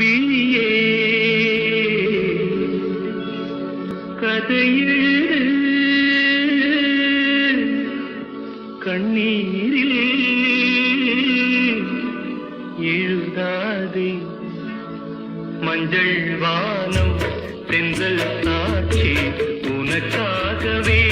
விழியே கதையெழு. கண்ணீரில் எழுதாதே. மஞ்சள் வானம் செந்தல் சாட்சி உனக்காகவே.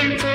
Thank you.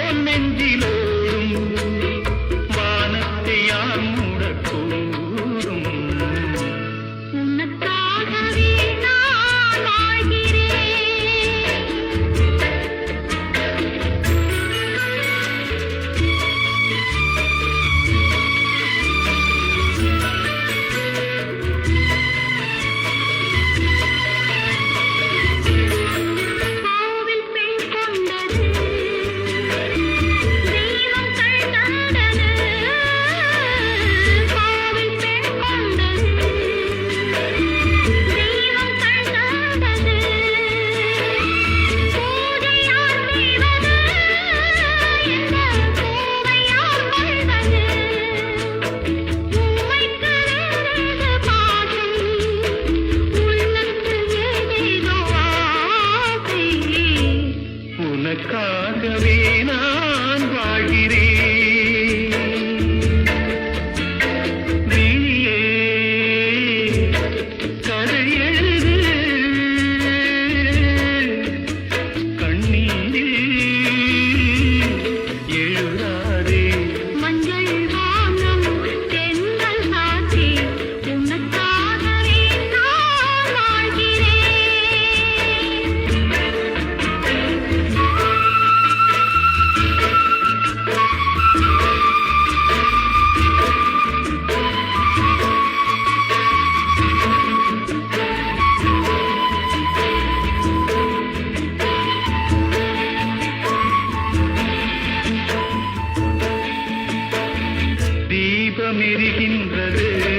உனக்காகவே நான் வாழ்கிறேன். வெளியே கதை தெரிகின்றது